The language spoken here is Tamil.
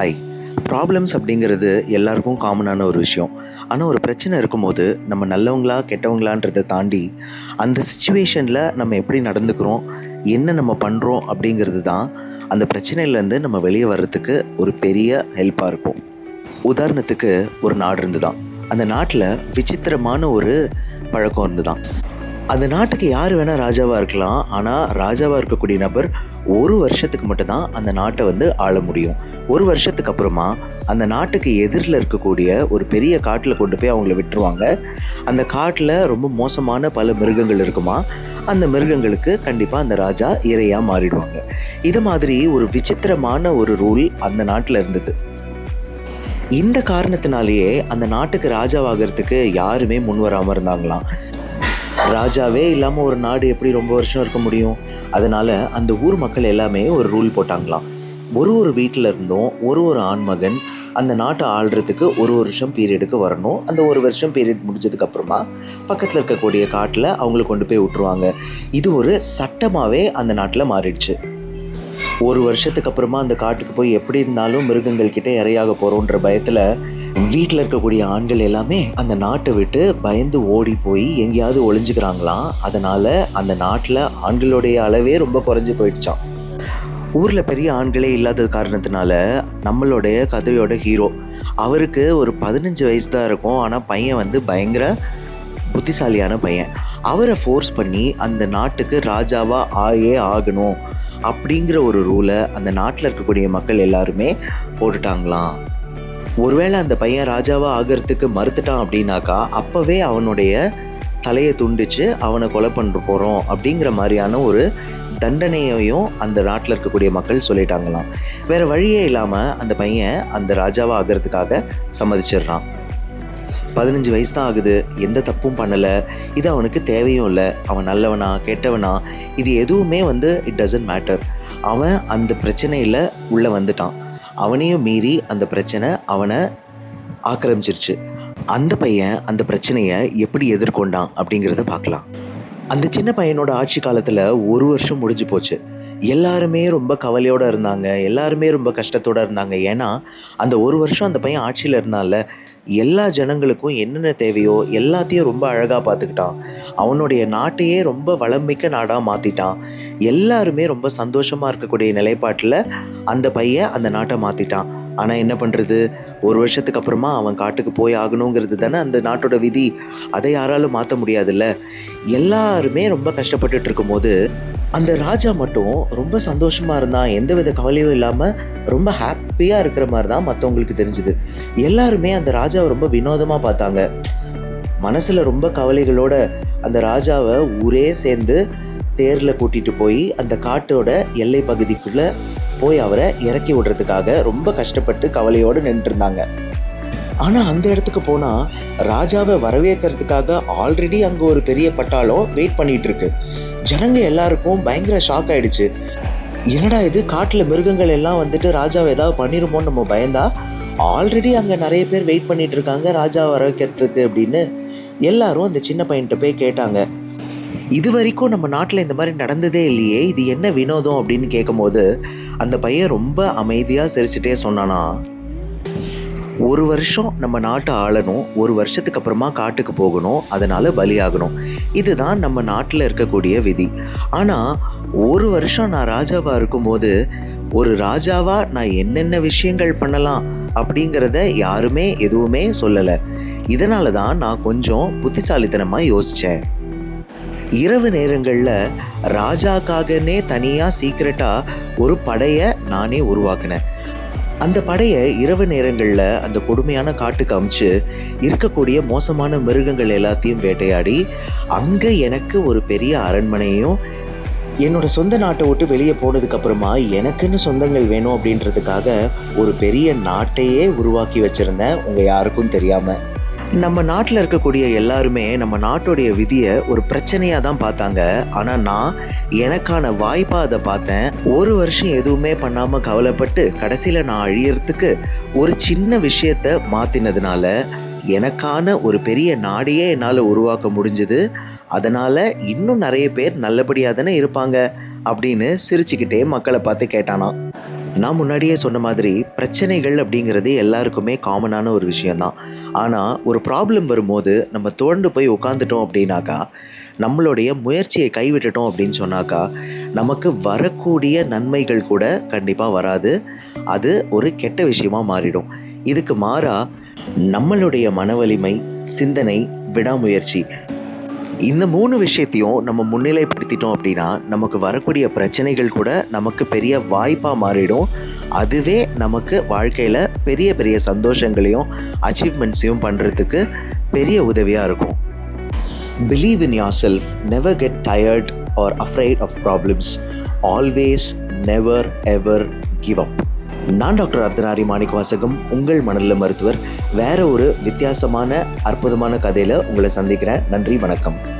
ஹாய் ப்ராப்ளம்ஸ் அப்படிங்கிறது எல்லாருக்கும் காமனான ஒரு விஷயம். ஆனால் ஒரு பிரச்சனை இருக்கும்போது நம்ம நல்லவங்களா கெட்டவங்களான்றதை தாண்டி அந்த சுச்சுவேஷனில் நம்ம எப்படி நடந்துக்கிறோம் என்ன நம்ம பண்ணுறோம் அப்படிங்கிறது தான் அந்த பிரச்சனையிலேருந்து நம்ம வெளியே வர்றதுக்கு ஒரு பெரிய ஹெல்ப்பாக இருக்கும். உதாரணத்துக்கு ஒரு நாடு இருந்து தான் அந்த நாட்டில் விசித்திரமான ஒரு பழக்கம் இருந்து தான் அந்த நாட்டுக்கு யார் வேணால் ராஜாவாக இருக்கலாம். ஆனால் ராஜாவாக இருக்கக்கூடிய நபர் ஒரு வருஷத்துக்கு மட்டும்தான் அந்த நாட்டை வந்து ஆள முடியும். ஒரு வருஷத்துக்கு அப்புறமா அந்த நாட்டுக்கு எதிரில் இருக்கக்கூடிய ஒரு பெரிய காட்டில் கொண்டு போய் அவங்கள விட்டுருவாங்க. அந்த காட்டில் ரொம்ப மோசமான பல மிருகங்கள் இருக்குமா? அந்த மிருகங்களுக்கு கண்டிப்பாக அந்த ராஜா இரையாக மாறிடுவாங்க. இது மாதிரி ஒரு விசித்திரமான ஒரு ரூல் அந்த நாட்டில் இருந்தது. இந்த காரணத்தினாலேயே அந்த நாட்டுக்கு ராஜாவாகிறதுக்கு யாருமே முன் வராமல் இருந்தாங்களாம். ராஜாவே இல்லாமல் ஒரு நாடு எப்படி ரொம்ப வருஷம் இருக்க முடியும்? அதனால் அந்த ஊர் மக்கள் எல்லாமே ஒரு ரூல் போட்டாங்களாம். ஒரு ஒரு வீட்டில் இருந்தும் ஒரு ஒரு ஆண்மகன் அந்த நாட்டை ஆள்றதுக்கு ஒரு வருஷம் பீரியடுக்கு வரணும். அந்த ஒரு வருஷம் பீரியட் முடிஞ்சதுக்கப்புறமா பக்கத்தில் இருக்கக்கூடிய காட்டில் அவங்கள கொண்டு போய் விட்டுருவாங்க. இது ஒரு சட்டமாகவே அந்த நாட்டில் மாறிடுச்சு. ஒரு வருஷத்துக்கு அப்புறமா அந்த காட்டுக்கு போய் எப்படி இருந்தாலும் மிருகங்கள்கிட்ட இறையாக இரையாக போகிறோன்ற பயத்தில் வீட்டில் இருக்கக்கூடிய ஆண்கள் எல்லாமே அந்த நாட்டை விட்டு பயந்து ஓடி போய் எங்கேயாவது ஒளிஞ்சுக்கிறாங்களாம் அதனால் அந்த நாட்டில் ஆண்களுடைய அளவே ரொம்ப குறைஞ்சி போயிடுச்சான் ஊரில் பெரிய ஆண்களே இல்லாத காரணத்தினால நம்மளுடைய கதையோட ஹீரோ. அவருக்கு ஒரு பதினஞ்சு வயசு தான் இருக்கும். ஆனால் பையன் வந்து பயங்கர புத்திசாலியான பையன். அவரை ஃபோர்ஸ் பண்ணி அந்த நாட்டுக்கு ராஜாவாக ஆயே ஆகணும் அப்படிங்கிற ஒரு ரூலை அந்த நாட்டில் இருக்கக்கூடிய மக்கள் எல்லாருமே போட்டுட்டாங்களாம். ஒருவேளை அந்த பையன் ராஜாவாக ஆகிறதுக்கு மறுத்துட்டான் அப்படின்னாக்கா அப்போவே அவனுடைய தலையை துண்டிச்சு அவனை கொலை பண்ண போகிறோம் அப்படிங்கிற மாதிரியான ஒரு தண்டனையையும் அந்த நாட்டில் இருக்கக்கூடிய மக்கள் சொல்லிட்டாங்களாம். வேறு வழியே இல்லாமல் அந்த பையன் அந்த ராஜாவாக ஆகிறதுக்காக சம்மதிச்சிடுறான். பதினஞ்சு வயசு தான் ஆகுது எந்த தப்பும் பண்ணலை இது அவனுக்கு தேவையும் இல்லை அவன் நல்லவனா கெட்டவனா இது எதுவுமே வந்து இட் டசன்ட் மேட்டர் அவன் அந்த பிரச்சனையில் உள்ளே வந்துட்டான். அவனையும் மீறி அந்த பிரச்சனை அவனை ஆக்கிரமிச்சிருச்சு. அந்த பையன் அந்த பிரச்சனையை எப்படி எதிர்கொண்டான் அப்படிங்கிறத பார்க்கலாம். அந்த சின்ன பையனோட ஆட்சி காலத்தில் ஒரு வருஷம் முடிஞ்சு போச்சு. எல்லாருமே ரொம்ப கவலையோடு இருந்தாங்க. எல்லாருமே ரொம்ப கஷ்டத்தோடு இருந்தாங்க. ஏன்னா அந்த ஒரு வருஷம் அந்த பையன் ஆட்சியில் இருந்தால எல்லா ஜனங்களுக்கும் என்னென்ன தேவையோ எல்லாத்தையும் ரொம்ப அழகாக பார்த்துக்கிட்டான். அவனுடைய நாட்டையே ரொம்ப வளமிக்க நாடாக மாற்றிட்டான் எல்லாருமே ரொம்ப சந்தோஷமாக இருக்கக்கூடிய நிலைப்பாட்டில் அந்த பையன் அந்த நாட்டை மாற்றிட்டான் ஆனால் என்ன பண்ணுறது ஒரு வருஷத்துக்கு அப்புறமா அவன் காட்டுக்கு போய் ஆகணுங்கிறது தானே அந்த நாட்டோட விதி. அதை யாராலும் மாற்ற முடியாதுல்ல? எல்லாருமே ரொம்ப கஷ்டப்பட்டுட்டு இருக்கும்போது அந்த ராஜா மட்டும் ரொம்ப சந்தோஷமாக இருந்தான். எந்தவித கவலையும் இல்லாமல் ரொம்ப ஹாப்பியாக இருக்கிற மாதிரி தான் மற்றவங்களுக்கு தெரிஞ்சுது. எல்லாருமே அந்த ராஜாவை ரொம்ப வினோதமாக பார்த்தாங்க. மனசில் ரொம்ப கவலைகளோட அந்த ராஜாவை ஊரே சேர்ந்து தேரில் கூட்டிகிட்டு போய் அந்த காட்டோட எல்லை பகுதிக்குள்ளே போய் அவரை இறக்கி விடுறதுக்காக ரொம்ப கஷ்டப்பட்டு கவலையோடு நின்றுருந்தாங்க. ஆனால் அந்த இடத்துக்கு போனால் ராஜாவை வரவேற்கிறதுக்காக ஆல்ரெடி அங்கே ஒரு பெரிய பட்டாளம் வெயிட் பண்ணிகிட்டு இருக்கு. ஜனங்க எல்லாருக்கும் பயங்கர ஷாக் ஆயிடுச்சு. என்னடா இது? காட்டில் மிருகங்கள் எல்லாம் வந்துட்டு ராஜாவை ஏதாவது பண்ணிருமோன்னு நம்ம பயந்தா ஆல்ரெடி அங்கே நிறைய பேர் வெயிட் பண்ணிட்டு இருக்காங்க ராஜாவை வரவேற்கிறதுக்கு அப்படின்னு. எல்லாரும் அந்த சின்ன பையன்கிட்ட போய் கேட்டாங்க. இது வரைக்கும் நம்ம நாட்டில் இந்த மாதிரி நடந்ததே இல்லையே இது என்ன வினோதம் அப்படின்னு கேட்கும்போது அந்த பையன் ரொம்ப அமைதியாக சிரிச்சுட்டே சொன்னானா ஒரு வருஷம் நம்ம நாட்டை ஆளணும் ஒரு வருஷத்துக்கு அப்புறமா காட்டுக்கு போகணும் அதனால் பலியாகணும். இதுதான் நம்ம நாட்டில் இருக்கக்கூடிய விதி. ஆனால் ஒரு வருஷம் நான் ராஜாவாக இருக்கும்போது ஒரு ராஜாவாக நான் என்னென்ன விஷயங்கள் பண்ணலாம் அப்படிங்கிறத யாருமே எதுவுமே சொல்லலை. இதனால தான் நான் கொஞ்சம் புத்திசாலித்தனமாக யோசித்தேன் இரவு நேரங்களில் ராஜாக்காகனே தனியாக சீக்கிரட்டாக ஒரு படையை நானே உருவாக்கினேன். அந்த படையை இரவு நேரங்களில் அந்த கொடுமையான காட்டுக்கு அமிச்சு இருக்கக்கூடிய மோசமான மிருகங்கள் எல்லாத்தையும் வேட்டையாடி அங்கே எனக்கு ஒரு பெரிய அரண்மனையும் என்னோட சொந்த நாட்டை விட்டு வெளியே போனதுக்கப்புறமா எனக்குன்னு சொந்தங்கள் வேணும் அப்படின்றதுக்காக ஒரு பெரிய நாட்டையே உருவாக்கி வச்சுருந்தேன். உங்கள் யாருக்கும் தெரியாமல் நம்ம நாட்டில் இருக்கக்கூடிய எல்லாருமே நம்ம நாட்டுடைய விதியை ஒரு பிரச்சனையாக தான் பார்த்தாங்க. ஆனால் நான் எனக்கான வாய்ப்பாக அதை பார்த்தேன். ஒரு வருஷம் எதுவுமே பண்ணாமல் கவலைப்பட்டு கடைசியில் நான் அழியறதுக்கு ஒரு சின்ன விஷயத்த மாற்றினதுனால எனக்கான ஒரு பெரிய நாடையே என்னால் உருவாக்க முடிஞ்சது. அதனால் இன்னும் நிறைய பேர் நல்லபடியாக தானே இருப்பாங்க அப்படின்னு சிரிச்சுக்கிட்டே மக்களை பார்த்து கேட்டானா நான் முன்னாடியே சொன்ன மாதிரி பிரச்சனைகள் அப்படிங்கிறது எல்லாருக்குமே காமனான ஒரு விஷயந்தான் ஆனால் ஒரு ப்ராப்ளம் வரும்போது நம்ம தோண்டு போய் உட்காந்துட்டோம் அப்படின்னாக்கா நம்மளுடைய முயற்சியை கைவிட்டுட்டோம் அப்படின்னு சொன்னாக்கா நமக்கு வரக்கூடிய நன்மைகள் கூட கண்டிப்பாக வராது. அது ஒரு கெட்ட விஷயமாக மாறிடும். இதுக்கு மாறாக நம்மளுடைய மனவலிமை சிந்தனை விடாமுயற்சி இந்த மூணு விஷயத்தையும் நம்ம முன்னிலைப்படுத்திட்டோம் அப்படின்னா நமக்கு வரக்கூடிய பிரச்சனைகள் கூட நமக்கு பெரிய வாய்ப்பாக மாறிடும். அதுவே நமக்கு வாழ்க்கையில் பெரிய பெரிய சந்தோஷங்களையும் அச்சீவ்மெண்ட்ஸையும் பண்ணுறதுக்கு பெரிய உதவியாக இருக்கும். Believe in yourself never get tired or afraid of problems always never ever give up நான் டாக்டர் அர்த்தநாரி மாணிக் வாசகம் உங்கள் மனநல மருத்துவர். வேற ஒரு வித்தியாசமான அற்புதமான கதையில் உங்களை சந்திக்கிறேன். நன்றி வணக்கம்.